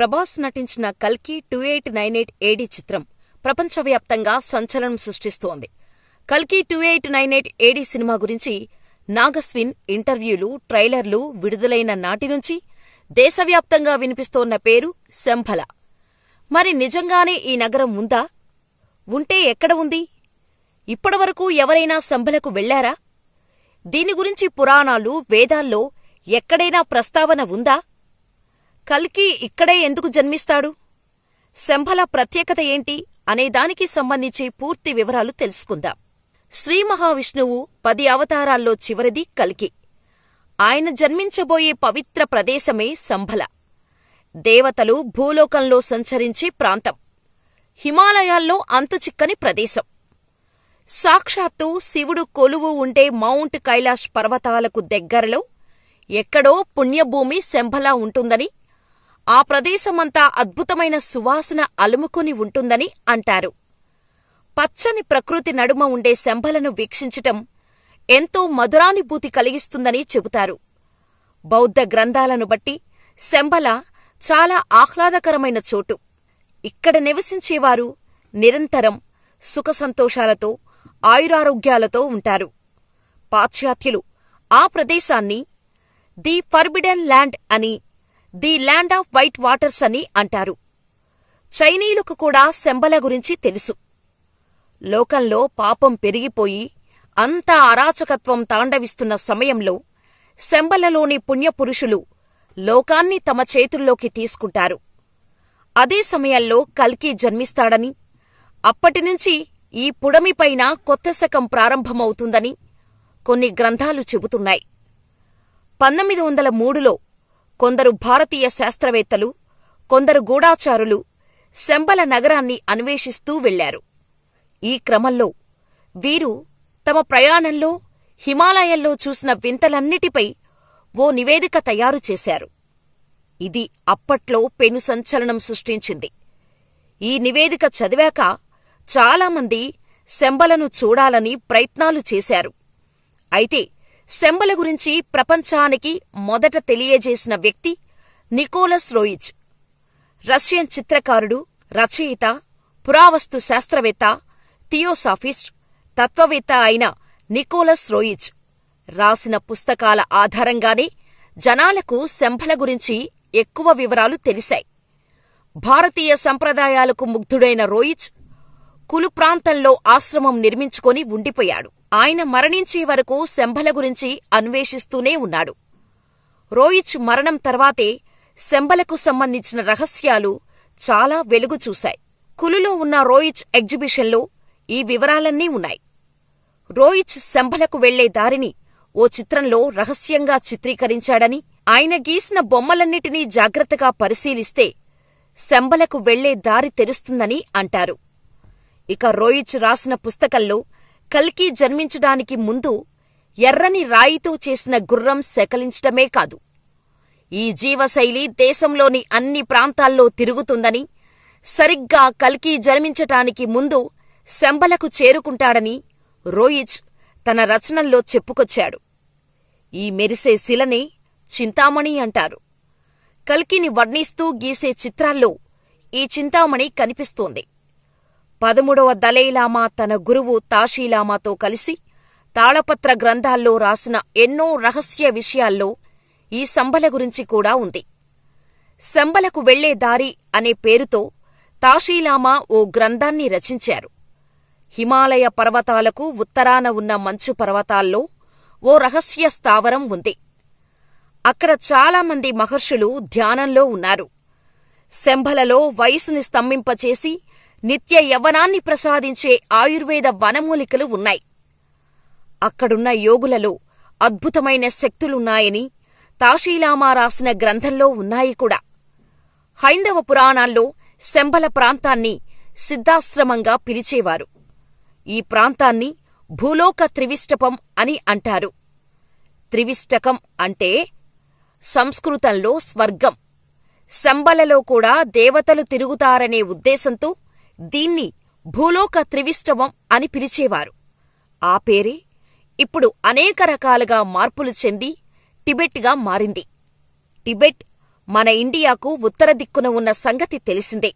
ప్రభాస్ నటించిన కల్కి two eight nine eight ఏడీ చిత్రం ప్రపంచవ్యాప్తంగా సంచలనం సృష్టిస్తోంది. కల్కి టూ ఎయిట్ నైన్ ఎయిట్ ఏడీ సినిమా గురించి నాగస్విన్ ఇంటర్వ్యూలు ట్రైలర్లు విడుదలైన నాటి నుంచి దేశవ్యాప్తంగా వినిపిస్తోన్న పేరు శంభల. మరి నిజంగానే ఈ నగరం ఉందా? ఉంటే ఎక్కడ ఉంది? ఇప్పటివరకు ఎవరైనా శంభలకు వెళ్ళారా? దీని గురించి పురాణాలు వేదాల్లో ఎక్కడైనా ప్రస్తావన ఉందా? కల్కి ఇక్కడే ఎందుకు జన్మిస్తాడు? శంభల ప్రత్యేకత ఏంటి? అనేదానికి సంబంధించి పూర్తి వివరాలు తెలుసుకుందాం. శ్రీ మహావిష్ణువు పది అవతారాల్లో చివరిది కల్కి. ఆయన జన్మించబోయే పవిత్ర ప్రదేశమే సంభల దేవతలు భూలోకంలో సంచరించే ప్రాంతం. హిమాలయాల్లో అంతుచిక్కని ప్రదేశం. సాక్షాత్తు శివుడు కొలువు ఉండే మౌంట్ కైలాష్ పర్వతాలకు దగ్గరలో ఎక్కడో పుణ్యభూమి శంభలా ఉంటుందని ఆ ప్రదేశమంతా అద్భుతమైన సువాసన అలుముకుని ఉంటుందని అంటారు. పచ్చని ప్రకృతి నడుమ ఉండే శంభలను వీక్షించటం ఎంతో మధురానుభూతి కలిగిస్తుందని చెబుతారు. బౌద్ధ గ్రంథాలను బట్టి శంభల చాలా ఆహ్లాదకరమైన చోటు. ఇక్కడ నివసించేవారు నిరంతరం సుఖసంతోషాలతో ఆయురారోగ్యాలతో ఉంటారు. పాశ్చాత్యులు ఆ ప్రదేశాన్ని ది ఫర్బిడెన్ ల్యాండ్ అని the land of white waters అని అంటారు. చైనీయులకు కూడా శంబల గురించి తెలుసు. లోకంలో పాపం పెరిగిపోయి అంతా అరాచకత్వం తాండవిస్తున్న సమయంలో శంబలలోని పుణ్యపురుషులు లోకాన్ని తమ చేతుల్లోకి తీసుకుంటారు. అదే సమయంలో కల్కి జన్మిస్తాడని అప్పటినుంచి ఈ పుడమిపైన కొత్త శకం ప్రారంభమవుతుందని కొన్ని గ్రంథాలు చెబుతున్నాయి. పంతొమ్మిది వందల మూడులో కొందరు భారతీయ శాస్త్రవేత్తలు కొందరు గూఢాచారులు శంబల నగరాన్ని అన్వేషిస్తూ వెళ్ళారు ఈ క్రమంలో వీరు తమ ప్రయాణంలో హిమాలయంలో చూసిన వింతలన్నిటిపై ఓ నివేదిక తయారు చేశారు. ఇది అప్పట్లో పెను సంచలనం సృష్టించింది. ఈ నివేదిక చదివాక చాలామంది శంబలను చూడాలని ప్రయత్నాలు చేశారు. అయితే శంబల గురించి ప్రపంచానికి మొదట తెలియజేసిన వ్యక్తి నికోలస్ రోయిచ్. రష్యన్ చిత్రకారుడు రచయిత పురావస్తు శాస్త్రవేత్త థియోసాఫిస్ట్ తత్వవేత్త అయిన నికోలస్ రోయిచ్ రాసిన పుస్తకాల ఆధారంగానే జనాలకు శంభల గురించి ఎక్కువ వివరాలు తెలిశాయి. భారతీయ సంప్రదాయాలకు ముగ్ధుడైన రోయిచ్ కులు ప్రాంతంలో ఆశ్రమం నిర్మించుకొని ఉండిపోయాడు. ఆయన మరణించే వరకు శంభల గురించి అన్వేషిస్తూనే ఉన్నాడు. రోయిచ్ మరణం తర్వాతే శంబలకు సంబంధించిన రహస్యాలు చాలా వెలుగు చూశాయి. కులులో ఉన్న రోయిచ్ ఎగ్జిబిషన్లో ఈ వివరాలన్నీ ఉన్నాయి. రోయిచ్ శంభలకు వెళ్ళే దారిని ఓ చిత్రంలో రహస్యంగా చిత్రీకరించాడని ఆయన గీసిన బొమ్మలన్నిటినీ జాగ్రత్తగా పరిశీలిస్తే శంబలకు వెళ్ళే దారి తెరుస్తుందని అంటారు. ఇక రోయిచ్ రాసిన పుస్తకంలో కల్కి జన్మించడానికి ముందు ఎర్రని రాయితో చేసిన గుర్రం సెకలించటమే కాదు. ఈ జీవశైలి దేశంలోని అన్ని ప్రాంతాల్లో తిరుగుతుందని సరిగ్గా కల్కి జన్మించటానికి ముందు శంబలకు చేరుకుంటాడని రోయిచ్ తన రచనల్లో చెప్పుకొచ్చాడు. ఈ మెరిసే శిలనే చింతామణి అంటారు. కల్కిని వర్ణిస్తూ గీసే చిత్రాల్లో ఈ చింతామణి కనిపిస్తోంది. పదమూడవ దలైలామా తన గురువు తాషీలామాతో కలిసి తాళపత్ర గ్రంథాల్లో రాసిన ఎన్నో రహస్య విషయాల్లో ఈ సంబల గురించి కూడా ఉంది. శంబలకు వెళ్ళే దారి అనే పేరుతో తాషీలామా ఓ గ్రంథాన్ని రచించారు. హిమాలయ పర్వతాలకు ఉత్తరాన ఉన్న మంచు పర్వతాల్లో ఓ రహస్య స్థావరం ఉంది. అక్కడ చాలామంది మహర్షులు ధ్యానంలో ఉన్నారు. శంభలలో వయసుని స్తంభింపచేసి నిత్య యవ్వనాన్ని ప్రసాదించే ఆయుర్వేద వనమూలికలు ఉన్నాయి. అక్కడున్న యోగులలో అద్భుతమైన శక్తులున్నాయని తాశీలామా రాసిన గ్రంథంలో ఉన్నాయి కూడా. హైందవ పురాణాల్లో శంబల ప్రాంతాన్ని సిద్ధాశ్రమంగా పిలిచేవారు. ఈ ప్రాంతాన్ని భూలోక త్రివిష్టపం అని అంటారు. త్రివిష్టకం అంటే సంస్కృతంలో స్వర్గం. శంబలలో కూడా దేవతలు తిరుగుతారనే ఉద్దేశంతో దీన్ని భూలోక త్రివిష్టవం అని పిలిచేవారు. ఆ పేరే ఇప్పుడు అనేక రకాలుగా మార్పులు చెంది టిబెట్గా మారింది. టిబెట్ మన ఇండియాకు ఉత్తర దిక్కున ఉన్న సంగతి తెలిసిందే.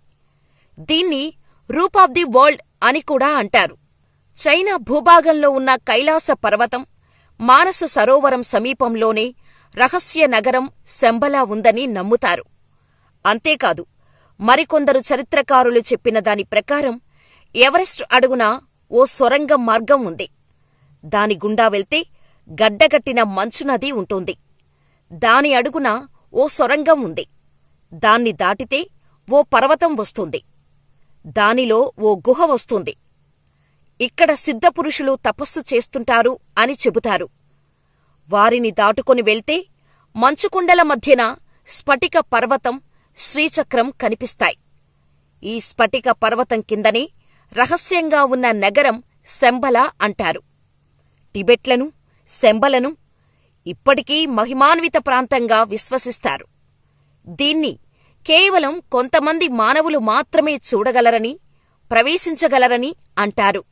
దీన్ని రూప్ ఆఫ్ ది వరల్డ్ అని కూడా అంటారు. చైనా భూభాగంలో ఉన్న కైలాస పర్వతం మానస సరోవరం సమీపంలోనే రహస్య నగరం శంబలా ఉందని నమ్ముతారు. అంతేకాదు మరికొందరు చరిత్రకారులు చెప్పిన దాని ప్రకారం ఎవరెస్ట్ అడుగున ఓ సొరంగం మార్గం ఉంది. దాని గుండా వెళ్తే గడ్డగట్టిన మంచు నది ఉంటుంది. దాని అడుగున ఓ సొరంగం ఉంది. దాన్ని దాటితే ఓ పర్వతం వస్తుంది. దానిలో ఓ గుహ వస్తుంది. ఇక్కడ సిద్ధపురుషులు తపస్సు చేస్తుంటారు అని చెబుతారు. వారిని దాటుకొని వెళ్తే మంచుకుండల మధ్యన స్ఫటిక పర్వతం శ్రీచక్రం కనిపిస్తాయి. ఈ స్ఫటిక పర్వతం కిందనే రహస్యంగా ఉన్న నగరం శంబల అంటారు. టిబెట్లను శంబలను ఇప్పటికీ మహిమాన్విత ప్రాంతంగా విశ్వసిస్తారు. దీన్ని కేవలం కొంతమంది మానవులు మాత్రమే చూడగలరని ప్రవేశించగలరని అంటారు.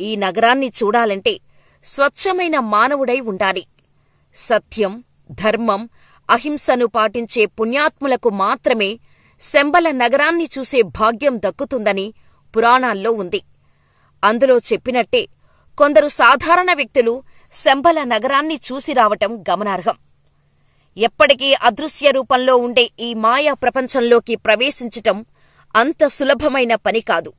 ఈ నగరాన్ని చూడాలంటే స్వచ్ఛమైన మానవుడై ఉండాలి. సత్యం ధర్మం అహింసను పాటించే పుణ్యాత్ములకు మాత్రమే శంబల నగరాన్ని చూసే భాగ్యం దక్కుతుందని పురాణాల్లో ఉంది. అందులో చెప్పినట్టే కొందరు సాధారణ వ్యక్తులు శంబల నగరాన్ని చూసి రావటం గమనార్హం. ఎప్పటికీ అదృశ్య రూపంలో ఉండే ఈ మాయా ప్రపంచంలోకి ప్రవేశించటం అంత సులభమైన పని కాదు.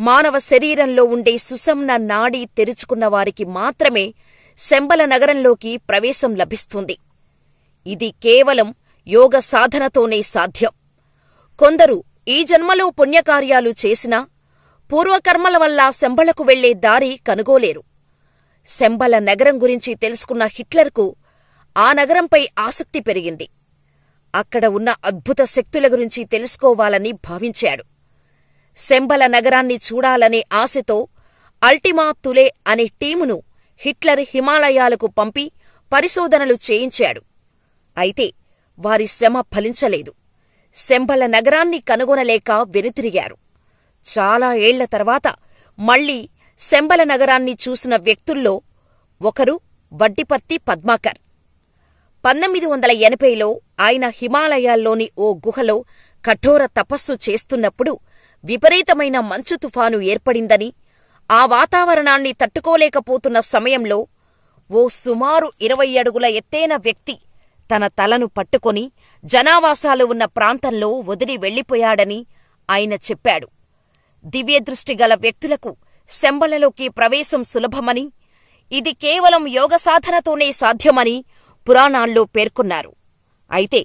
మానవ శరీరంలో ఉండే సుసంన నాడి తెరుచుకున్న వారికి మాత్రమే శంబల నగరంలోకి ప్రవేశం లభిస్తుంది. ఇది కేవలం యోగ సాధనతోనే సాధ్యం. కొందరు ఈ జన్మలో పుణ్యకార్యాలు చేసినా పూర్వకర్మల వల్ల శంబళకు వెళ్ళే దారి కనుగోలేరు. శంబల నగరం గురించి తెలుసుకున్న హిట్లర్కు ఆ నగరంపై ఆసక్తి పెరిగింది. అక్కడ ఉన్న అద్భుత శక్తుల గురించి తెలుసుకోవాలని భావించాడు. శంబల నగరాన్ని చూడాలనే ఆశతో అల్టిమా తులే అనే టీమును హిట్లర్ హిమాలయాలకు పంపి పరిశోధనలు చేయించాడు. అయితే వారి శ్రమ ఫలించలేదు. శంబల నగరాన్ని కనుగొనలేక వెనుతిరిగారు. చాలా ఏళ్ళ తర్వాత మళ్ళీ శంబల నగరాన్ని చూసిన వ్యక్తుల్లో ఒకరు వడ్డిపర్తి పద్మాకర్. పంతొమ్మిది వందల ఎనభైలో ఆయన హిమాలయాల్లోని ఓ గుహలో కఠోర తపస్సు చేస్తున్నప్పుడు విపరీతమైన మంచు తుఫాను ఏర్పడిందని ఆ వాతావరణాన్ని తట్టుకోలేకపోతున్న సమయంలో ఓ సుమారు ఇరవై అడుగుల ఎత్తైన వ్యక్తి తన తలను పట్టుకొని జనావాసాలు ఉన్న ప్రాంతంలో వదిలి వెళ్ళిపోయాడని ఆయన చెప్పాడు. దివ్యదృష్టి గల వ్యక్తులకు శంబలలోకి ప్రవేశం సులభమని ఇది కేవలం యోగ సాధనతోనే సాధ్యమని పురాణాల్లో పేర్కొన్నారు. అయితే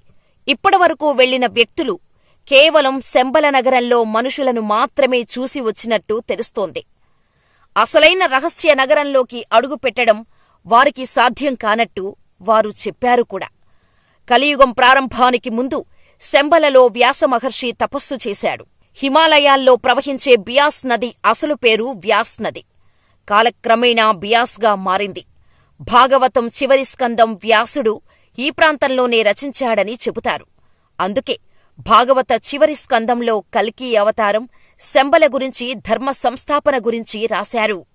ఇప్పటివరకు వెళ్ళిన వ్యక్తులు కేవలం శంబల నగరంలో మనుషులను మాత్రమే చూసి వచ్చినట్టు తెలుస్తోంది. అసలైన రహస్య నగరంలోకి అడుగుపెట్టడం వారికి సాధ్యం కానట్టు వారు చెప్పారు కూడా. కలియుగం ప్రారంభానికి ముందు శంబలలో వ్యాసమహర్షి తపస్సు చేశాడు. హిమాలయాల్లో ప్రవహించే బియాస్ నది అసలు పేరు వ్యాస్ నది. కాలక్రమేణా బియాస్గా మారింది. భాగవతం చివరి స్కందం వ్యాసుడు ఈ ప్రాంతంలోనే రచించాడని చెబుతారు. అందుకే భాగవత చివరి స్కందంలో కల్కి అవతారం శంబల గురించి ధర్మ సంస్థాపన గురించి రాశారు.